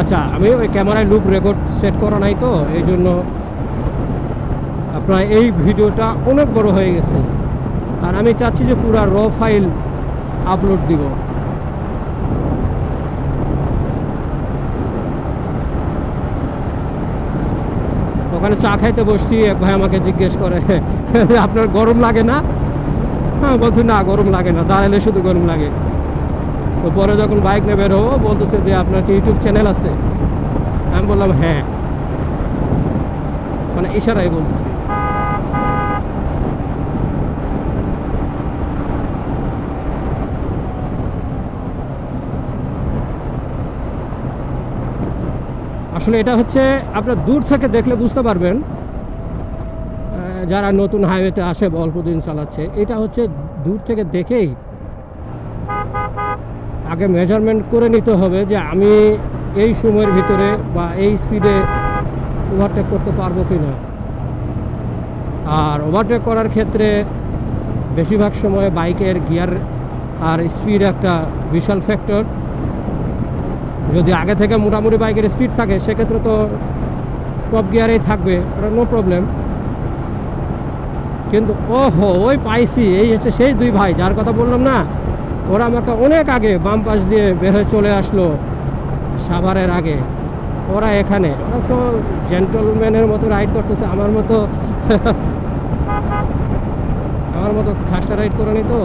আচ্ছা আমি ওই ক্যামেরায় লুপ রেকর্ড সেট করা নাই তো এই জন্য আপনার এই ভিডিওটা অনেক বড় হয়ে গেছে। আর আমি চাচ্ছি যে পুরো র ফাইল আপলোড দিব। ওখানে চা খাইতে বসছি, এক ভাই আমাকে জিজ্ঞেস করে, আপনার গরম লাগে না? হ্যাঁ বলছি, না, গরম লাগে না দাঁড়ালে শুধু গরম লাগে। তো পরে যখন বাইক নিয়ে বের বলতেছে যে আপনার কি ইউটিউব চ্যানেল আছে? আমি বললাম হ্যাঁ। মানে ইশারাই বলছি আসলে এটা হচ্ছে, আপনার দূর থেকে দেখলে বুঝতে পারবেন যারা নতুন হাইওয়েতে আসে অল্প দিন চালাচ্ছে, এটা হচ্ছে দূর থেকে দেখেই আগে মেজারমেন্ট করে নিতে হবে যে আমি এই সময়ের ভিতরে বা এই স্পিডে ওভারটেক করতে পারব কি না আর ওভারটেক করার ক্ষেত্রে বেশিরভাগ সময় বাইকের গিয়ার আর স্পিড একটা বিশাল ফ্যাক্টর যদি আগে থেকে মোটামুটি বাইকের স্পিড থাকে, সেক্ষেত্রে তো টপ গিয়ারেই থাকবে, ওটা নো প্রবলেম কিন্তু ও হো ওই পাইছি, এই হচ্ছে সেই দুই ভাই, যার কথা বললাম না ওরা আমাকে অনেক আগে বাম পাশ দিয়ে বের হয়ে চলে আসলো সাভারের আগে। ওরা এখানে। ওরা সব জেন্টলম্যানের মতো রাইড করতেছে, আমার মতো আমার মতো খাসটা রাইড করে নি তো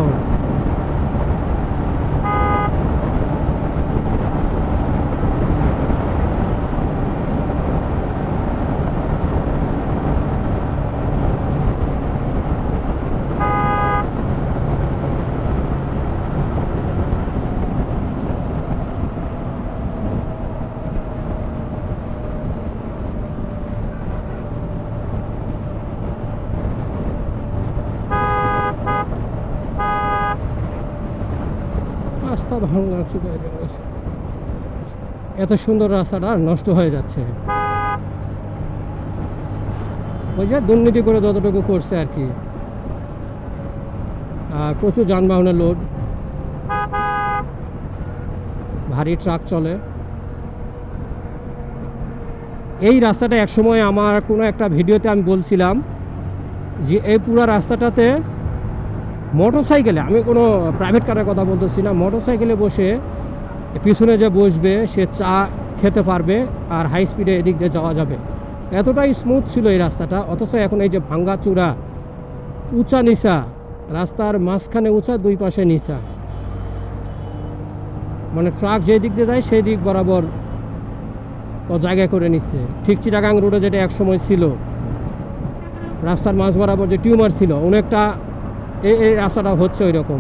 রাস্তা ভাঙা। এত সুন্দর রাস্তাটা নষ্ট হয়ে যাচ্ছে। ওই যে দুর্নীতি করে যতটুকু করছে আর কি। আর প্রচুর যানবাহনের লোড। ভারী ট্রাক চলে। এই রাস্তাটা একসময় আমার কোনো একটা ভিডিওতে আমি বলছিলাম যে এই পুরো রাস্তাটাতে মোটর সাইকেলে আমি কোনো প্রাইভেট কারের কথা বলতেছি না মোটর সাইকেলে বসে পিছনে যে বসবে, সে চা খেতে পারবে আর হাই স্পিডে এদিক দিয়ে যাওয়া যাবে। এতটাই স্মুথ ছিল এই রাস্তাটা, অথচ এখন এই যে ভাঙ্গা চূড়া, উঁচা নিচা, রাস্তার মাঝখানে উঁচা, দুই পাশে নিচা। মানে ট্রাক যে দিক দিয়ে যায়, সেই দিক বরাবর ও জায়গায় করে নিচ্ছে। ঠিক চিটাগাং রোডে যেটা একসময় ছিল, রাস্তার মাঝ বরাবর যে টিউমার ছিল, অনেকটা এই রাস্তাটা হচ্ছে ওই রকম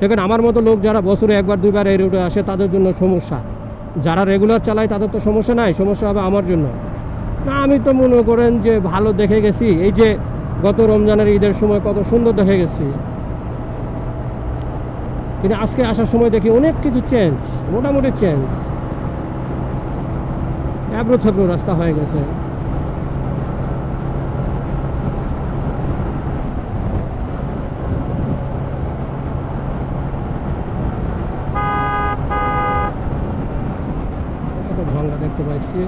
দেখেন, আমার মতো লোক যারা বছরে একবার, দুইবার এই রোডে আসে, তাদের জন্য সমস্যা। যারা রেগুলার চালায়, তাদের তো সমস্যা নাই, সমস্যা হবে আমার জন্য। না, আমি তো মনে করেন যে ভালো দেখে গেছি, এই যে গত রমজানের ঈদের সময় কত সুন্দর দেখে গেছি। কিন্তু আজকে আসার সময় দেখি অনেক কিছু চেঞ্জ মোটামুটি চেঞ্জ এবড়ো থেবড়ো রাস্তা হয়ে গেছে এত দেখতে পাইছি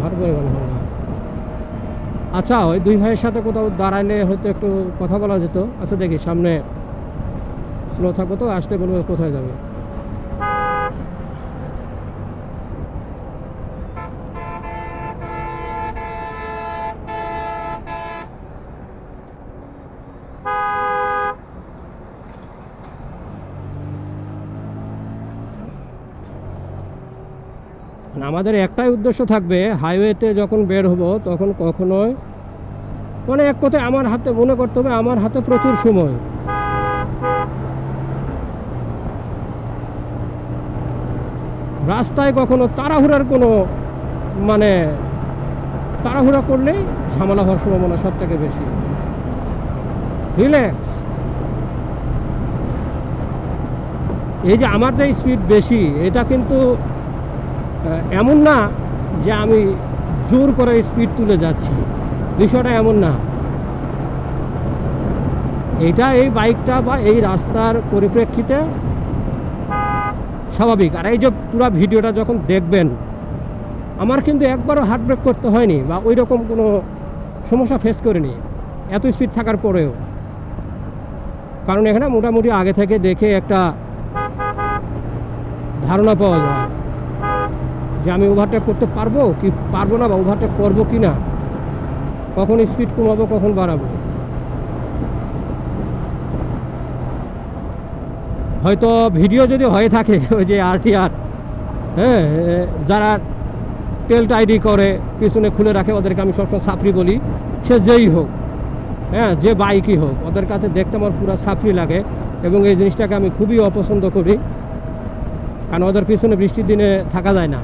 ভার পরিমাণ ভাঙ্গা আচ্ছা ওই দুই ভাইয়ের সাথে কোথাও দাঁড়াইলে হয়তো একটু কথা বলা যেত। আচ্ছা দেখি, সামনে স্লো থাকব তো আসলে বলব কোথায় যাবে মানে আমাদের একটাই উদ্দেশ্য থাকবে হাইওয়েতে যখন বের হব, তখন কখনোই মানে এক কথায় আমার হাতে মনে করতে হবে, আমার হাতে প্রচুর সময়। রাস্তায় কখনো তাড়াহুড়ার কোনো মানে তাড়াহুড়া করলেই ঝামেলা হওয়ার সম্ভাবনা সব থেকে বেশি। রিল্যাক্স এই যে আমার যে স্পিড বেশি, এটা কিন্তু এমন না যে আমি জোর করে স্পিড তুলে যাচ্ছি। বিষয়টা এমন না। এটা এই বাইকটা বা এই রাস্তার পরিপ্রেক্ষিতে স্বাভাবিক। আর এই যে পুরো ভিডিওটা যখন দেখবেন, আমার কিন্তু একবারও হার্ট ব্রেক করতে হয়নি বা ওই রকম কোনো সমস্যা ফেস করিনি, এত স্পিড থাকার পরেও। কারণ এখানে মোটামুটি আগে থেকে দেখে একটা ধারণা পাওয়া যায়। যে আমি ওভারটেক করতে পারব কি পারব না বা ওভারটেক করব কি না? কখন স্পিড কমাবো, কখন বাড়াবো? হয়তো ভিডিও যদি হয়ে থাকে, ওই যে আরটিআর হ্যাঁ যারা টেল্ট আইডি করে, পিছনে খুলে রাখে, ওদেরকে আমি সবসময় সাপড়ি বলি, সে যেই হোক হ্যাঁ যে বাইকই হোক, ওদের কাছে দেখতে আমার পুরো সাপড়ি লাগে এবং এই জিনিসটাকে আমি খুবই অপছন্দ করি। কারণ ওদের পিছনে বৃষ্টির দিনে থাকা যায় না।